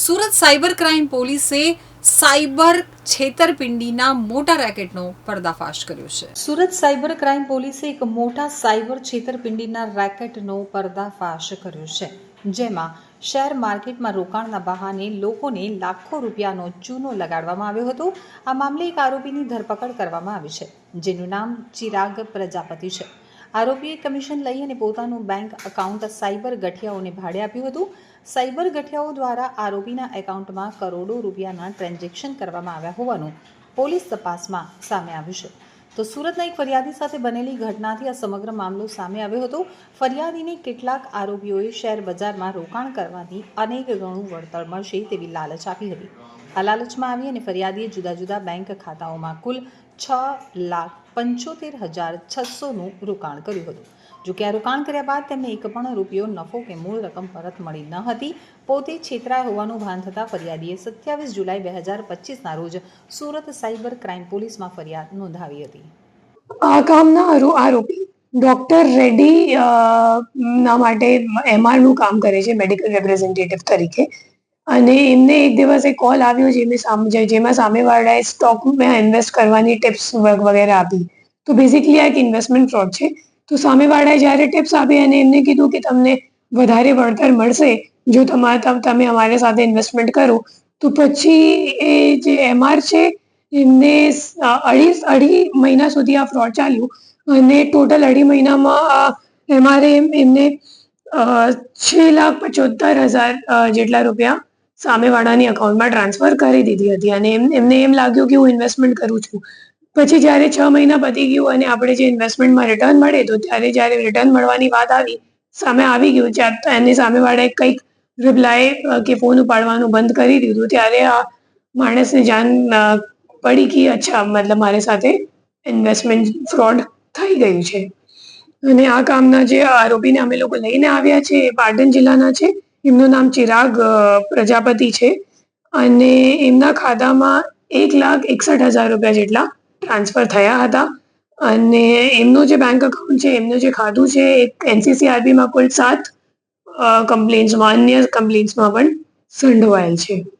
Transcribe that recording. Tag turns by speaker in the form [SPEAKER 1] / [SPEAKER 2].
[SPEAKER 1] Surat cyber crime પોલીસે cyber છેતરપિંડીના મોટા રેકેટનો પર્દાફાશ કર્યો છે. સુરત સાયબર ક્રાઇમ પોલીસે એક મોટા સાયબર છેતરપિંડીના રેકેટનો પર્દાફાશ કર્યો છે, જેમાં શેર માર્કેટમાં રોકાણના બહાને લોકોને લાખો રૂપિયાનો ચૂનો લગાડવામાં આવ્યો હતો. આ મામલે એક આરોપીની ધરપકડ કરવામાં આવી છે, જેનું નામ ચિરાગ પ્રજાપતિ છે. આરોપીએ કમિશન લઈ અને પોતાનું બેંક એકાઉન્ટ સાયબર ગઠિયાઓને ભાડે આપ્યું હતું. સાયબર ગઠિયાઓ દ્વારા આરોપીના એકાઉન્ટમાં કરોડો રૂપિયાના ટ્રાન્ઝેક્શન કરવામાં આવ્યા હોવાનું પોલીસ તપાસમાં સામે આવ્યું છે. તો સુરતના એક ફરિયાદી સાથે બનેલી ઘટનાથી આ સમગ્ર મામલો સામે આવ્યો હતો. ફરિયાદીને કેટલાક આરોપીઓએ શેર બજારમાં રોકાણ કરવાથી અનેક ગણું વળતર મળશે તેવી લાલચ આપી હતી. આ લાલચમાં આવી અને ફરિયાદીએ જુદા જુદા બેંક ખાતાઓમાં કુલ છ લાખ પંચોતેર હજાર છસોનું રોકાણ કર્યું હતું. જો કે આ રોકાણ કર્યા બાદ તેમને એક પણ રૂપિયો નફો કે મૂળ રકમ પરત મળી ન હતી. પોતે છેતરાય હોવાનું ભાન થતાં ફરિયાદીએ સત્યાવીસ જુલાઈ બે હજાર પચીસના રોજ સુરત સાયબર ક્રાઇમ પોલીસમાં ફરિયાદ નોંધાવી હતી.
[SPEAKER 2] આ કામના આરોપી ડોક્ટર રેડ્ડી ના માટે એમઆરનું કામ કરે છે, મેડિકલ રિપ્રેઝેન્ટેટિવ તરીકે. અને એમને એક દિવસ એક કોલ આવ્યો જેને સામ- જેમાં સામેવાળાએ સ્ટોકમાં ઇન્વેસ્ટ કરવાની ટિપ્સ વગેરે આપી. તો બેઝિકલી આ એક ઇન્વેસ્ટમેન્ટ ફ્રોડ છે. તો સામેવાળાએ જ્યારે ટિપ્સ આપી અને એમને કીધું કે તમને વધારે વળતર મળશે, જો તમારે તમ- અમારી સાથે ઇન્વેસ્ટમેન્ટ કરો, તો પછી એ જે એમઆર છે, એમને અઢી અઢી મહિના સુધી આ ફ્રોડ ચાલ્યું. અને ટોટલ અઢી મહિનામાં એમઆરએ એમને છ લાખ પચોતર હજાર જેટલા રૂપિયા સામેવાળાની અકાઉન્ટમાં ટ્રાન્સફર કરી દીધી હતી અને એમ, એમને એમ લાગ્યું કે હું ઇન્વેસ્ટમેન્ટ કરું છું. પછી જ્યારે છ મહિના પતી ગયું અને આપણે જે ઇન્વેસ્ટમેન્ટમાં રિટર્ન મળે તો ત્યારે જ્યારે રિટર્ન મળવાની વાત આવી, સામે આવી ગયું ત્યારે એની સામેવાળાએ કંઈક રિપ્લાય કે ફોન ઉપાડવાનું બંધ કરી દીધું. ત્યારે આ માણસને જાન પડી કે અચ્છા, મતલબ મારી સાથે ઇન્વેસ્ટમેન્ટ ફ્રોડ થઈ ગયું છે. અને આ કામના જે આરોપીને અમે લોકો લઈને આવ્યા છે, એ પાટણ જિલ્લાના છે. એમનું નામ ચિરાગ પ્રજાપતિ છે. અને એમના ખાતામાં એક લાખ એકસઠ હજાર રૂપિયા જેટલા ટ્રાન્સફર થયા હતા. અને એમનું જે બેંક અકાઉન્ટ છે, એમનું જે ખાતું છે એક એનસીસીઆરબીમાં કુલ સાત કમ્પ્લેન્ટ્સમાં અન્ય કમ્પ્લેન્ટ્સમાં પણ સંડોવાયેલ છે.